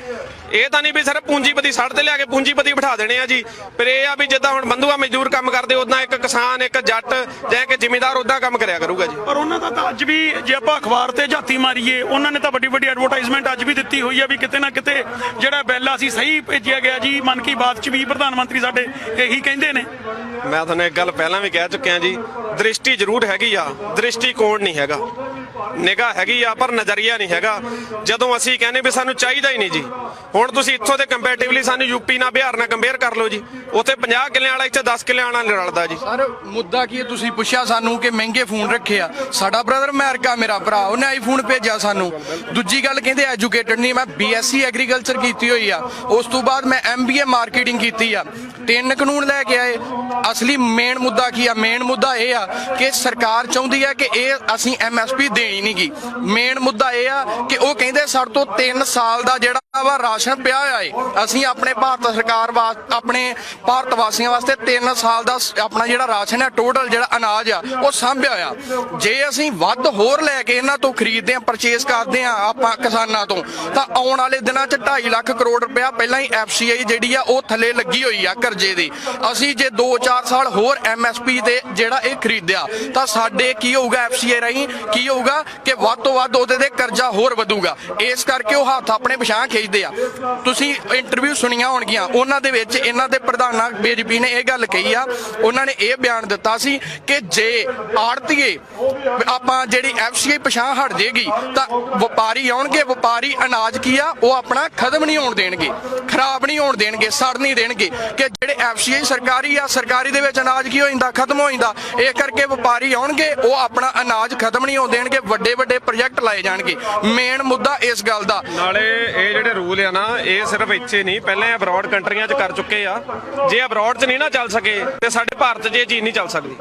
ਇਹ ਤਾਂ ਨਹੀਂ ਵੀ ਸਿਰਫ ਪੂੰਜੀਪਤੀ ਸੜ ਤੇ ਲਿਆ ਕੇ ਪੂੰਜੀਪਤੀ ਬਿਠਾ ਦੇਣੇ ਆ ਜੀ। ਪਰ ਇਹ ਆ ਵੀ ਜਿੱਦਾਂ ਹੁਣ ਬੰਦੂਆ ਮਜ਼ਦੂਰ ਕੰਮ ਕਰਦੇ ਉਦਾਂ ਇੱਕ ਕਿਸਾਨ ਇੱਕ ਜੱਟ ਜਾਂ ਇੱਕ ਜ਼ਿਮੀਂਦਾਰ ਉਦਾਂ ਕੰਮ ਕਰਿਆ ਕਰੂਗਾ ਜੀ। ਪਰ ਉਹਨਾਂ ਦਾ ਤਾਂ ਅੱਜ ਵੀ ਜੇ ਆਪਾਂ ਅਖਬਾਰ ਤੇ ਝਾਤੀ ਮਾਰੀਏ ਉਹਨਾਂ ਨੇ ਤਾਂ ਵੱਡੀ ਵੱਡੀ ਐਡਵਰਟਾਈਜ਼ਮੈਂਟ ਅੱਜ ਵੀ ਦਿੱਤੀ ਹੋਈ ਆ ਵੀ ਕਿਤੇ ਨਾ ਕਿਤੇ ਜਿਹੜਾ ਬਿੱਲ ਆ ਸੀ ਸਹੀ ਭੇਜਿਆ ਗਿਆ ਜੀ ਮਨ ਕੀ ਬਾਤ ਚ ਵੀ ਪ੍ਰਧਾਨ ਮੰਤਰੀ ਸਾਡੇ ਇਹੀ ਕਹਿੰਦੇ ਨੇ। ਮੈਂ ਤੁਹਾਨੂੰ ਇੱਕ ਗੱਲ ਪਹਿਲਾਂ ਵੀ ਕਹਿ ਚੁੱਕਿਆ ਜੀ ਦ੍ਰਿਸ਼ਟੀ ਜ਼ਰੂਰ ਹੈਗੀ ਆ ਦ੍ਰਿਸ਼ਟੀਕੋਣ ਨਹੀਂ ਹੈਗਾ। ਨਿਗਾਹ ਹੈਗੀ ਆ ਪਰ ਨਜ਼ਰੀਆ ਨਹੀਂ ਹੈਗਾ। ਜਦੋਂ ਅਸੀਂ ਕਹਿੰਦੇ ਵੀ ਸਾਨੂੰ ਚਾਹੀਦਾ ਹੀ ਨਹੀਂ ਜੀ ਹੁਣ ਤੁਸੀਂ ਇੱਥੋਂ ਦੇ ਕੰਪੈਰੀਟਿਵਲੀ ਸਾਨੂੰ ਯੂਪੀ ਨਾਲ, ਬਿਹਾਰ ਨਾਲ ਕੰਪੇਅਰ ਕਰ ਲਓ ਜੀ। ਉੱਥੇ 50 ਕਿੱਲਿਆਂ ਵਾਲਾ ਇੱਥੇ 10 ਕਿੱਲਿਆਂ ਵਾਲਾ ਰਲਦਾ ਜੀ। ਸਰ, ਮੁੱਦਾ ਕੀ ਹੈ? ਤੁਸੀਂ ਪੁੱਛਿਆ ਸਾਨੂੰ ਕਿ ਮਹਿੰਗੇ ਫੋਨ ਰੱਖੇ ਆ। ਸਾਡਾ ਬ੍ਰਦਰ ਅਮਰੀਕਾ, ਮੇਰਾ ਭਰਾ, ਉਹਨੇ ਆਈਫੋਨ ਭੇਜਿਆ ਸਾਨੂੰ। ਦੂਜੀ ਗੱਲ ਕਹਿੰਦੇ ਐਜੂਕੇਟਡ ਨਹੀਂ, ਮੈਂ ਬੀਐਸਸੀ ਐਗਰੀਕਲਚਰ ਕੀਤੀ ਹੋਈ ਆ। ਉਸ ਤੋਂ ਬਾਅਦ ਮੈਂ ਐਮਬੀਏ ਮਾਰਕੀਟਿੰਗ ਕੀਤੀ ਆ। ਤਿੰਨ ਕਾਨੂੰਨ ਲੈ ਕੇ ਆਏ। ਅਸਲੀ ਮੇਨ ਮੁੱਦਾ ਕੀ ਆ? ਮੇਨ ਮੁੱਦਾ ਇਹ ਆ ਕਿ ਸਰਕਾਰ ਚਾਹੁੰਦੀ ਆ ਕਿ ਇਹ ਅਸੀਂ ਐਮਐਸਪੀ ਦੇਣੀ ਨਹੀਂਗੀ ਮੇਨ ਮੁੱਦਾ ਇਹ ਆ ਕਿ ਉਹ ਕਹਿੰਦੇ ਸਾਡੇ ਤੋਂ 3 ਸਾਲ ਦਾ ਜਿਹੜਾ ਵਾ ਰਾਸ਼ਨ ਪਿਆ ਹੋਇਆ ਏ ਅਸੀਂ ਆਪਣੇ ਭਾਰਤ ਸਰਕਾਰ ਵਾਸਤੇ ਆਪਣੇ ਭਾਰਤ ਵਾਸੀਆਂ ਵਾਸਤੇ 3 ਸਾਲ ਦਾ ਆਪਣਾ ਜਿਹੜਾ ਰਾਸ਼ਨ ਹੈ ਟੋਟਲ ਜਿਹੜਾ ਅਨਾਜ ਆ, ਉਹ ਸਾਂਭਿਆ ਹੋਇਆ ਜੇ ਅਸੀਂ ਵੱਧ ਹੋਰ ਲੈ ਕੇ ਇਹਨਾਂ ਤੋਂ ਖਰੀਦਦੇ ਆ ਪਰਚੇਸ ਕਰਦੇ ਆ ਆਪਾਂ ਕਿਸਾਨਾਂ ਤੋਂ, ਤਾਂ ਆਉਣ ਵਾਲੇ ਦਿਨਾਂ 'ਚ 2.5 ਲੱਖ ਕਰੋੜ ਰੁਪਇਆ ਪਹਿਲਾਂ ਹੀ ਐਫਸੀਆਈ ਜਿਹੜੀ ਆ, ਉਹ ਥੱਲੇ ਲੱਗੀ ਹੋਈ ਆ ਕਰਜ਼ੇ ਦੀ। ਅਸੀਂ ਜੇ 2-4 ਸਾਲ ਹੋਰ ਐਮਐਸਪੀ ਤੇ ਜਿਹੜਾ ਇਹ ਖਰੀਦਿਆ, ਤਾਂ ਸਾਡੇ ਕੀ ਹੋਊਗਾ ਐਫਸੀਆਈ ਰਾਹੀਂ? ਕੀ ਹੋਊਗਾ ਕਿ ਵੱਧ ਤੋਂ ਵੱਧ ਉਹਦੇ ਤੇ ਕਰਜ਼ਾ ਹੋਰ ਵਧੂਗਾ। ਇਸ ਕਰਕੇ ਉਹ ਹੱਥ ਆਪਣੇ ਪਛਾਣ ਖਿੱਚਦੇ ਆ। ਤੁਸੀਂ ਇੰਟਰਵਿਊ ਸੁਣੀਆਂ ਹੋਣਗੀਆਂ। ਉਹਨਾਂ ਦੇ ਵਿੱਚ ਇਹਨਾਂ ਦੇ ਪ੍ਰਧਾਨਾਂ ਬੀਜੇਪੀ ਨੇ ਇਹ ਗੱਲ ਕਹੀ ਆ। ਉਹਨਾਂ ਨੇ ਇਹ ਬਿਆਨ ਦਿੱਤਾ ਸੀ ਕਿ ਜੇ ਆੜਤੀਏ ਆਪਾਂ ਜਿਹੜੀ ਐਫਸੀਆਈ ਪਛਾਣ ਹਟ ਜੇਗੀ, ਤਾਂ ਵਪਾਰੀ ਆਉਣਗੇ। ਵਪਾਰੀ ਅਨਾਜ ਕੀ ਆ? ਉਹ ਆਪਣਾ ਖਤਮ ਨਹੀਂ ਹੋਣ ਦੇਣਗੇ, ਖਰਾਬ ਨਹੀਂ ਹੋਣ ਦੇਣਗੇ, ਸੜ ਨਹੀਂ ਦੇਣਗੇ। ਕਿ ਜਿਹੜੇ ਐਫਸੀਆਈ ਸਰਕਾਰੀ ਆ, ਸਰਕਾਰੀ ਦੇ ਵਿੱਚ ਅਨਾਜ ਕੀ ਹੋ ਜਾਂਦਾ? ਖਤਮ ਹੋ ਜਾਂਦਾ। ਇਹ ਕਰਕੇ ਵਪਾਰੀ ਆਉਣਗੇ, ਉਹ ਆਪਣਾ ਅਨਾਜ ਖਤਮ ਨਹੀਂ ਹੋਣ ਦੇਣਗੇ। ਵੱਡੇ ਵੱਡੇ ਪ੍ਰੋਜੈਕਟ ਲਾਏ ਜਾਣਗੇ। ਮੇਨ ਮੁੱਦਾ ਇਸ ਗੱਲ ਦਾ। ਨਾਲੇ ਇਹ ਜਿਹੜੇ ਰੂਲ ਆ ਨਾ ਇਹ ਸਿਰਫ ਇੱਥੇ ਨਹੀਂ, ਪਹਿਲਾਂ ਅਬਰੋਡ ਕੰਟਰੀਆਂ 'ਚ ਕਰ ਚੁੱਕੇ ਆ। ਜੇ ਅਬਰੋਡ 'ਚ ਨਹੀਂ ਨਾ ਚੱਲ ਸਕੇ, ਤੇ ਸਾਡੇ ਭਾਰਤ 'ਚ ਇਹ ਚੀਜ਼ ਨਹੀਂ ਚੱਲ ਸਕਦੀ।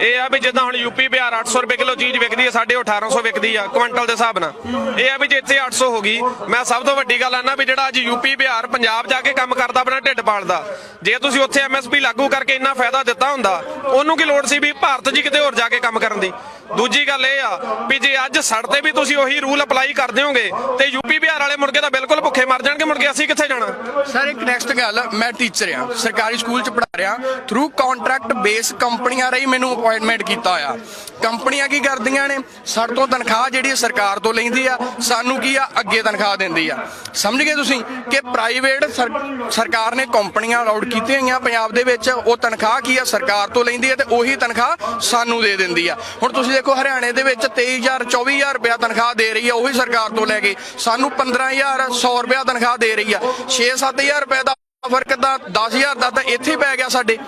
ਇਹ ਆ ਵੀ ਜਿੱਦਾਂ ਹੁਣ ਯੂਪੀ ਬਿਹਾਰ 800 ਰੁਪਏ ਕਿਲੋ ਚੀਜ਼ ਵਿਕਦੀ ਹੈ, ਸਾਡੇ ਉਹ 1800 ਵਿਕਦੀ ਆ, ਕੁਇੰਟਲ ਦੇ ਹਿਸਾਬ ਨਾਲ। ਇਹ ਆ ਵੀ ਜੇ ਇੱਥੇ 800 ਹੋ ਗਈ, ਮੈਂ ਸਭ ਤੋਂ ਵੱਡੀ ਗੱਲ ਆਨਾ ਵੀ ਜਿਹੜਾ ਅੱਜ ਯੂਪੀ ਬਿਹਾਰ ਪੰਜਾਬ ਜਾ ਕੇ ਕੰਮ ਕਰਦਾ ਆਪਣਾ ਢਿੱਡ ਪਾਲਦਾ, ਜੇ ਤੁਸੀਂ ਉੱਥੇ ਐਮਐਸਪੀ ਲਾਗੂ ਕਰਕੇ ਇੰਨਾ ਫਾਇਦਾ ਦਿੱਤਾ ਹੁੰਦਾ, ਉਹਨੂੰ ਕੀ ਲੋੜ ਸੀ ਵੀ ਭਾਰਤ 'ਚ ਕਿਤੇ ਹੋਰ ਜਾ ਕੇ ਕੰਮ ਕਰਨ ਦੀ? ਦੂਜੀ ਗੱਲ ਇਹ ਆ ਵੀ ਜੇ ਅੱਜ ਸੜ ਤੇ ਵੀ ਤੁਸੀਂ ਉਹੀ ਰੂਲ ਅਪਲਾਈ ਕਰ ਦਿਓਗੇ, ਤੇ ਯੂਪੀ ਬਿਹਾਰ ਵਾਲੇ ਮੁਰਗੇ ਤਾਂ ਬਿਲਕੁਲ ਭੁੱਖੇ ਮਰ ਜਾਣਗੇ ਮੁਰਗੇ ਅਸੀਂ ਕਿੱਥੇ ਜਾਣਾ? ਸਰ, ਇੱਕ ਨੈਕਸਟ ਗੱਲ, ਮੈਂ ਟੀਚਰ ਆ ਸਰਕਾਰੀ ਸਕੂਲ ਚ ਪੜ੍ਹਾ ਰਿਹਾ ਥਰੂ ਕੰਟਰੈਕਟ ਬੇਸ ਕੰਪਨੀਆਂ ਰਹੀ ਮੈਨੂੰ ਅਪਾਇੰਟਮੈਂਟ ਕੀਤਾ ਹੋਇਆ ਕੰਪਨੀਆਂ ਕੀ ਕਰਦੀਆਂ ਨੇ? ਸਾਡੇ ਤੋਂ ਤਨਖਾਹ ਜਿਹੜੀ ਸਰਕਾਰ ਤੋਂ ਲੈਂਦੀ ਆ, ਸਾਨੂੰ ਕੀ ਆ? ਅੱਗੇ ਤਨਖਾਹ ਦਿੰਦੀ ਆ। ਸਮਝ ਗਏ ਤੁਸੀਂ ਕਿ ਪ੍ਰਾਈਵੇਟ ਸਰਕਾਰ ਨੇ ਕੰਪਨੀਆਂ ਅਲਾਉਡ ਕੀਤੀਆਂ ਹੋਈਆਂ ਪੰਜਾਬ ਦੇ ਵਿੱਚ, ਉਹ ਤਨਖਾਹ ਕੀ ਆ? ਸਰਕਾਰ ਤੋਂ ਲੈਂਦੀ ਆ ਤੇ ਉਹੀ ਤਨਖਾਹ ਸਾਨੂੰ ਦੇ ਦਿੰਦੀ ਆ। ਹੁਣ ਤੁਸੀਂ ਦੇਖੋ ਹਰਿਆਣੇ ਦੇ ਵਿੱਚ 23000 24000 ਰੁਪਇਆ ਤਨਖਾਹ ਦੇ ਰਹੀ ਆ, ਉਹੀ ਸਰਕਾਰ ਤੋਂ ਲੈ ਕੇ। ਸਾਨੂੰ 15000 100 ਰੁਪਇਆ ਤਨਖਾਹ ਦੇ ਰਹੀ ਆ। 6-7000 ਰੁਪਏ ਦਾ ਫ਼ਰਕ ਤਾਂ 10000 ਦਾ ਤਾਂ ਇੱਥੇ ਪੈ ਗਿਆ। ਸਾਡੇ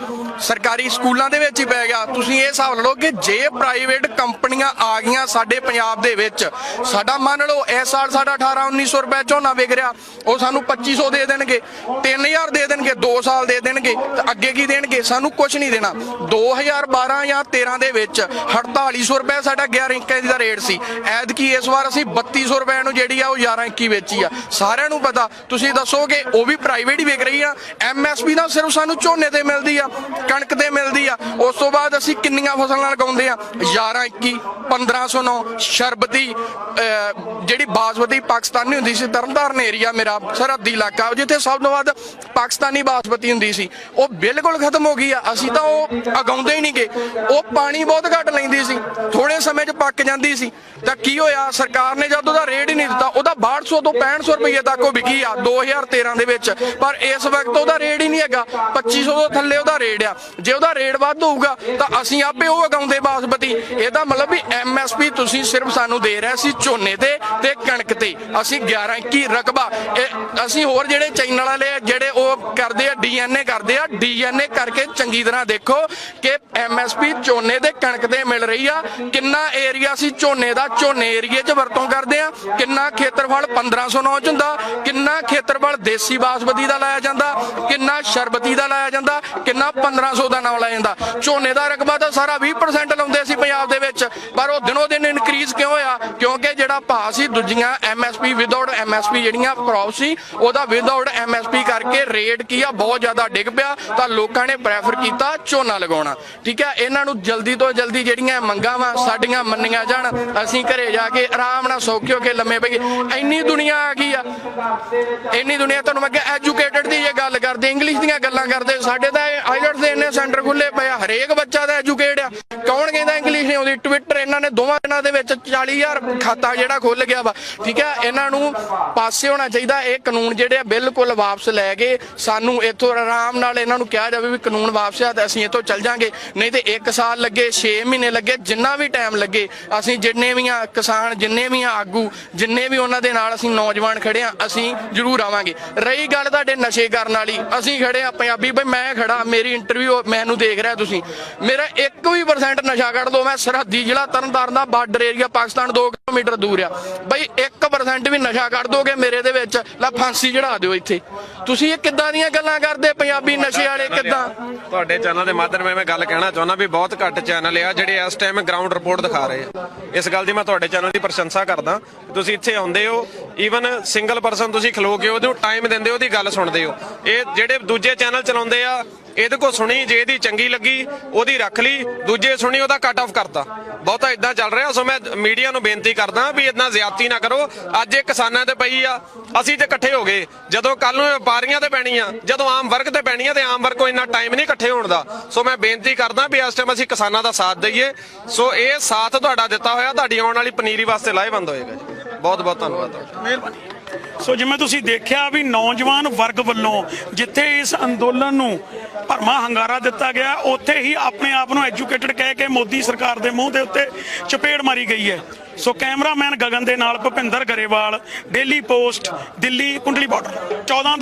ਸਰਕਾਰੀ ਸਕੂਲਾਂ ਦੇ ਵਿੱਚ ਹੀ ਪੈ ਗਿਆ। ਤੁਸੀਂ ਇਹ ਹਿਸਾਬ ਲਓ ਕਿ ਜੇ ਪ੍ਰਾਈਵੇਟ ਕੰਪਨੀਆਂ ਆ ਗਈਆਂ ਸਾਡੇ ਪੰਜਾਬ ਦੇ ਵਿੱਚ, ਸਾਡਾ ਮੰਨ ਲਓ ਇਸ ਸਾਲ ਸਾਡਾ 18 1900 ਰੁਪਏ ਝੋਨਾ ਵਿਕ ਰਿਹਾ, ਉਹ ਸਾਨੂੰ 2500 ਦੇ ਦੇਣਗੇ 3000 ਦੇ ਦੇਣਗੇ 2 ਸਾਲ ਦੇ ਦੇਣਗੇ, ਤੇ ਅੱਗੇ ਕੀ ਦੇਣਗੇ? ਸਾਨੂੰ ਕੁਝ ਨਹੀਂ ਦੇਣਾ। 2012 ਜਾਂ 13 ਦੇ ਵਿੱਚ 4800 ਰੁਪਏ ਸਾਡਾ 11 21 ਦਾ ਰੇਟ ਸੀ। ਐਤਕੀ ਇਸ ਵਾਰ ਅਸੀਂ 3200 ਰੁਪਏ ਨੂੰ ਜਿਹੜੀ ਆ ਉਹ 11 21 ਵੇਚੀ ਆ। ਸਾਰਿਆਂ ਨੂੰ ਪਤਾ, ਤੁਸੀਂ ਦੱਸੋਗੇ ਉਹ ਵੀ ਪ੍ਰਾਈਵੇਟ ਹੀ ਵਿਕ ਰਹੀ ਆ। ਐਮਐਸਪੀ ਦਾ ਸਿਰਫ ਸਾਨੂੰ ਝੋਨੇ ਤੇ ਮਿਲਦੀ ਆ ਕਣਕ ਤੇ ਮਿਲਦੀ ਆ। ਉਸ ਤੋਂ ਬਾਅਦ ਅਸੀਂ ਕਿੰਨੀਆਂ ਫਸਲਾਂ ਲਗਾਉਂਦੇ ਆ? 11 21 1509 ਸ਼ਰਬਤੀ ਅਹ, ਜਿਹੜੀ ਬਾਸਮਤੀ ਪਾਕਿਸਤਾਨੀ ਹੁੰਦੀ ਸੀ ਤਰਨਤਾਰਨ ਏਰੀਆ ਮੇਰਾ ਸਰਹੱਦੀ ਇਲਾਕਾ ਜਿੱਥੇ ਸਭ ਤੋਂ ਵੱਧ ਪਾਕਿਸਤਾਨੀ ਬਾਸਮਤੀ ਹੁੰਦੀ ਸੀ। ਉਹ ਬਿਲਕੁਲ ਖਤਮ ਹੋ ਗਈ ਆ। ਅਸੀਂ ਤਾਂ ਉਹ ਅਗਾਉਂਦੇ ਹੀ ਨਹੀਂ ਗਏ। ਉਹ ਪਾਣੀ ਬਹੁਤ ਘੱਟ ਲੈਂਦੀ ਸੀ। ਥੋੜੇ ਸਮੇਂ 'ਚ ਪੱਕ ਜਾਂਦੀ ਸੀ। ਤਾਂ ਕੀ ਹੋਇਆ? ਸਰਕਾਰ ਨੇ ਜਦ ਉਹਦਾ ਰੇਟ ਹੀ ਨਹੀਂ ਦਿੱਤਾ ਉਹਦਾ 6200 ਤੋਂ 6500 ਰੁਪਏ ਤੱਕ ਉਹ ਵਿਕੀ ਆ 2013 ਦੇ ਵਿੱਚ। ਪਰ ਇਸ ਵਕਤ ਉਹਦਾ ਰੇਟ ਹੀ ਨਹੀਂ ਹੈਗਾ। 2500 ਤੋਂ ਥੱਲੇ ਉਹਦਾ ਰੇਟ ਆ। ਜੇ ਉਹਦਾ ਰੇਟ ਵੱਧ ਹੋਊਗਾ ਤਾਂ ਅਸੀਂ ਆਪੇ ਉਹ ਅਗਾਉਂਦੇ ਬਾਸਮਤੀ। ਇਹਦਾ ਮਤਲਬ ਵੀ ਐਮਐਸਪੀ ਤੁਸੀਂ ਸਿਰਫ ਸਾਨੂੰ ਦੇ ਰਹੇ ਸੀ ਝੋਨੇ ਤੇ ਤੇ ਕਣਕ ਤੇ। ਅਸੀਂ 11 21 ਰਕਬਾ। ਅਸੀਂ ਹੋਰ ਜਿਹੜੇ ਚੈਨਲ ਵਾਲੇ ਆ, ਜਿਹੜੇ ਉਹ ਕਰਦੇ ਆ ਡੀਐਨਏ ਕਰਦੇ ਆ ਡੀਐਨਏ ਕਰਕੇ ਚੰਗੀ ਤਰ੍ਹਾਂ ਦੇਖੋ ਕਿ ਐਮਐਸਪੀ ਝੋਨੇ ਤੇ ਕਣਕ ਤੇ ਮਿਲ ਰਹੀ ਆ। ਕਿੰਨਾ ਏਰੀਆ ਸੀ ਝੋਨੇ ਦਾ ਝੋਨੇ ਏਰੀਏ 'ਚ ਵਰਤੋਂ ਕਰਦੇ ਆ। ਕਿੰਨਾ ਖੇਤਰਫਲ 1509 ਚ ਹੁੰਦਾ। ਕਿੰਨਾ ਖੇਤਰਫਲ ਦੇਸੀ ਬਾਸਮਤੀ ਦਾ ਲਾਇਆ ਜਾਂਦਾ। ਕਿੰਨਾ ਸ਼ਰਬਤੀ ਦਾ ਲਾਇਆ ਜਾਂਦਾ। ਕਿੰਨਾ 15 1500 ਦਾ ਨਾਮ ਲੈ ਜਾਂਦਾ। ਝੋਨੇ ਦਾ ਰਕਬਾ ਤਾਂ ਸਾਰਾ 20% ਲਾਉਂਦੇ ਸੀ ਪੰਜਾਬ ਦੇ ਵਿੱਚ। ਪਰ ਉਹ ਦਿਨੋ ਦਿਨ ਇਨਕਰੀਜ਼ ਕਿਉਂ ਹੋਇਆ? ਕਿਉਂਕਿ ਜਿਹੜਾ ਭਾਅ ਸੀ, ਦੂਜੀਆਂ ਐਮਐਸਪੀ ਵਿਦਆਊਟ ਐਮਐਸਪੀ ਜਿਹੜੀਆਂ ਕ੍ਰੌਪ ਸੀ, ਉਹਦਾ ਵਿਦਆਊਟ ਐਮਐਸਪੀ ਕਰਕੇ ਰੇਟ ਕੀ ਆ, ਬਹੁਤ ਜ਼ਿਆਦਾ ਡਿੱਗ ਪਿਆ। ਤਾਂ ਲੋਕਾਂ ਨੇ ਪ੍ਰੈਫਰ ਕੀਤਾ ਝੋਨਾ ਲਗਾਉਣਾ। ਠੀਕ ਹੈ ਇਹਨਾਂ ਨੂੰ ਜਲਦੀ ਤੋਂ ਜਲਦੀ ਜਿਹੜੀਆਂ ਮੰਗਾਂ ਵਾ, ਸਾਡੀਆਂ ਮੰਨੀਆਂ ਜਾਣ। ਅਸੀਂ ਘਰੇ ਜਾ ਕੇ ਆਰਾਮ ਨਾਲ ਸੌਖੇ ਹੋ ਕੇ ਲੰਮੇ ਪਈਏ। ਇੰਨੀ ਦੁਨੀਆ ਆ ਗਈ ਆ। ਇੰਨੀ ਦੁਨੀਆ, ਤੁਹਾਨੂੰ ਮੈਂ ਕਿਹਾ ਐਜੂਕੇਟਡ ਦੀ ਇਹ ਗੱਲ ਕਰਦੇ ਇੰਗਲਿਸ਼ ਦੀਆਂ ਗੱਲਾਂ ਕਰਦੇ, ਸਾਡੇ ਤਾਂ ਆਈਲਟਸ ਦੇ ਇੰਨੇ ਸੈਂਟਰ ਖੁੱਲੇ ਪਏ ਆ, ਹਰੇਕ ਬੱਚਾ ਦਾ ਐਜੂਕੇਟ ਆ। ਕੌਣ ਕਹਿੰਦਾ ਇੰਗਲਿਸ਼ ਨਹੀਂ ਆਉਂਦੀ? ਟਵਿੱਟਰ ਇਹਨਾਂ ਨੇ ਦੋਵਾਂ ਦਿਨਾਂ ਦੇ ਵਿੱਚ 40000 ਖਾਤਾ ਜਿਹੜਾ ਖੁੱਲ ਗਿਆ ਵਾ। ਠੀਕ ਹੈ ਇਹਨਾਂ ਨੂੰ ਪਾਸੇ ਹੋਣਾ ਚਾਹੀਦਾ, ਇਹ ਕਾਨੂੰਨ ਜਿਹੜੇ ਆ ਬਿਲਕੁਲ ਵਾਪਸ ਲੈ ਕੇ ਸਾਨੂੰ ਇੱਥੋਂ ਆਰਾਮ ਨਾਲ ਇਹਨਾਂ ਨੂੰ ਕਿਹਾ ਜਾਵੇ ਵੀ ਕਾਨੂੰਨ ਵਾਪਸ ਆ ਤੇ ਅਸੀਂ ਇੱਥੋਂ ਚੱਲ ਜਾਾਂਗੇ। ਨਹੀਂ ਤੇ 1 ਸਾਲ ਲੱਗੇ 6 ਮਹੀਨੇ ਲੱਗੇ, ਜਿੰਨਾ ਵੀ ਟਾਈਮ ਲੱਗੇ, ਅਸੀਂ ਜਿੰਨੇ ਵੀ ਆ ਕਿਸਾਨ, ਜਿੰਨੇ ਵੀ ਆ ਆਗੂ, ਜਿੰਨੇ ਵੀ ਉਹਨਾਂ ਦੇ ਨਾਲ ਅਸੀਂ ਨੌਜਵਾਨ ਖੜੇ ਆ, ਅਸੀਂ ਜ਼ਰੂਰ ਆਵਾਂਗੇ। ਰਹੀ ਗੱਲ ਤੁਹਾਡੇ ਨਸ਼ੇ ਕਰਨ ਵਾਲੀ, ਅਸੀਂ ਖੜੇ ਆ ਪੰਜਾਬੀ, ਬਈ ਮੈਂ ਖੜਾ ਮੇਰੀ ਇੰਟਰਵਿਊ ਮੈਨੂੰ ਦੇਖ ਰਿਹਾ ਤੁਸੀਂ। ਮੇਰਾ 1 ਵੀ ਪਰਸੈਂਟ ਨਸ਼ਾ ਕੱਢ ਦੋ ਮੈਂ ਸਰਹੱਦੀ ਜ਼ਿਲ੍ਹਾ ਤਰਨਤਾਰਨ ਦਾ ਬਾਰਡਰ ਏਰੀਆ ਪਾਕਿਸਤਾਨ 2 ਕਿਲੋਮੀਟਰ ਦੂਰ ਆ। ਬਈ 1% ਵੀ ਨਸ਼ਾ ਕੱਢ ਦੋਗੇ ਮੇਰੇ ਦੇ ਵਿੱਚ ਲੈ ਫਾਂਸੀ ਚੜਾ ਦਿਓ ਇੱਥੇ। ਤੁਸੀਂ ਇਹ ਕਿੱਦਾਂ ਦੀਆਂ ਗੱਲਾਂ ਕਰਦੇ ਪੰਜਾਬੀ ਨਸ਼ੇ ਵਾਲੇ ਕਿੱਦਾਂ? ਤੁਹਾਡੇ ਚੈਨਲ ਦੇ ਮਾਧਿਅਮ ਮੈਂ ਗੱਲ ਕਹਿਣਾ ਚਾਹੁੰਦਾ ਵੀ ਬਹੁਤ ਘੱਟ ਚੈਨਲ ਆ ਜਿਹੜੇ ਇਸ ਟਾਈਮ ਗਰਾਊਂਡ ਰਿਪੋਰਟ ਦਿਖਾ ਰਹੇ ਆ। ਇਸ ਗੱਲ ਦੀ ਮੈਂ ਤੁਹਾਡੇ ਚੈਨਲ ਦੀ ਪ੍ਰਸ਼ੰਸਾ ਕਰਦਾ। ਤੁਸੀਂ ਇੱਥੇ ਆਉਂਦੇ ਹੋ ਈਵਨ ਸਿੰਗਲ ਪਰਸਨ ਤੁਸੀਂ ਖਲੋ ਕੇ ਉਹਨੂੰ ਟਾਈਮ ਦਿੰਦੇ ਹੋ ਉਹਦੀ ਗੱਲ ਸੁਣਦੇ ਹੋ। ਇਹ ਜਿਹੜੇ ਦੂਜੇ ਚੈਨਲ ਚਲਾਉਂਦੇ ਆ ਇਹਦੇ ਕੋ ਸੁਣੀ, ਜੇ ਇਹਦੀ ਚੰਗੀ ਲੱਗੀ, ਉਹਦੀ ਰੱਖ ਲਈ, ਦੂਜੇ ਸੁਣੀ, ਉਹਦਾ ਕੱਟ ਆਫ ਕਰਤਾ। ਬਹੁਤਾ ਇਦਾਂ ਚੱਲ ਰਿਹਾ, ਸੋ ਮੈਂ ਮੀਡੀਆ ਨੂੰ ਬੇਨਤੀ ਕਰਦਾ ਵੀ ਇਦਾਂ ਜ਼ਿਆਦਤੀ ਨਾ ਕਰੋ। ਅੱਜ ਇਹ ਕਿਸਾਨਾਂ ਤੇ ਪਈ ਆ, ਅਸੀਂ ਤੇ ਇਕੱਠੇ ਹੋ ਗਏ। ਜਦੋਂ ਕੱਲ ਨੂੰ ਵਪਾਰੀਆਂ ਤੇ ਪੈਣੀ ਆ ਜਦੋਂ ਆਮ ਵਰਗ ਤੇ ਪੈਣੀ ਆ ਤੇ ਆਮ ਵਰਗ ਕੋ ਇੰਨਾ ਟਾਈਮ ਨਹੀਂ ਇਕੱਠੇ ਹੋਣ ਦਾ। ਸੋ ਮੈਂ ਬੇਨਤੀ ਕਰਦਾ ਵੀ ਇਸ ਟਾਈਮ ਅਸੀਂ ਕਿਸਾਨਾਂ ਦਾ ਸਾਥ ਦਈਏ। ਸੋ ਇਹ ਸਾਥ ਤੁਹਾਡਾ ਦਿੱਤਾ ਹੋਇਆ, ਤੁਹਾਡੀ ਆਉਣ ਵਾਲੀ ਪਨੀਰੀ ਵਾਸਤੇ ਲਾਹੇਵੰਦ ਹੋਏਗਾ ਜੀ। ਬਹੁਤ ਬਹੁਤ ਧੰਨਵਾਦ। ਤੁਹਾਡਾ ਮਿਹਰਬਾਨੀ। ਸੋ ਜਿਵੇਂ ਤੁਸੀਂ ਦੇਖਿਆ ਵੀ ਨੌਜਵਾਨ ਵਰਗ ਵੱਲੋਂ ਜਿੱਥੇ ਇਸ ਅੰਦੋਲਨ ਨੂੰ ਭਰਮਾ ਹੰਗਾਰਾ ਦਿੱਤਾ ਗਿਆ, ਉੱਥੇ ਹੀ ਆਪਣੇ ਆਪ ਨੂੰ ਐਜੂਕੇਟਡ ਕਹਿ ਕੇ ਮੋਦੀ ਸਰਕਾਰ ਦੇ ਮੂੰਹ ਦੇ ਉੱਤੇ ਚਪੇੜ ਮਾਰੀ ਗਈ ਹੈ। ਸੋ ਕੈਮਰਾਮੈਨ ਗਗਨ ਦੇ ਨਾਲ Bhupinder Grewal daily post Delhi, Kundli border 14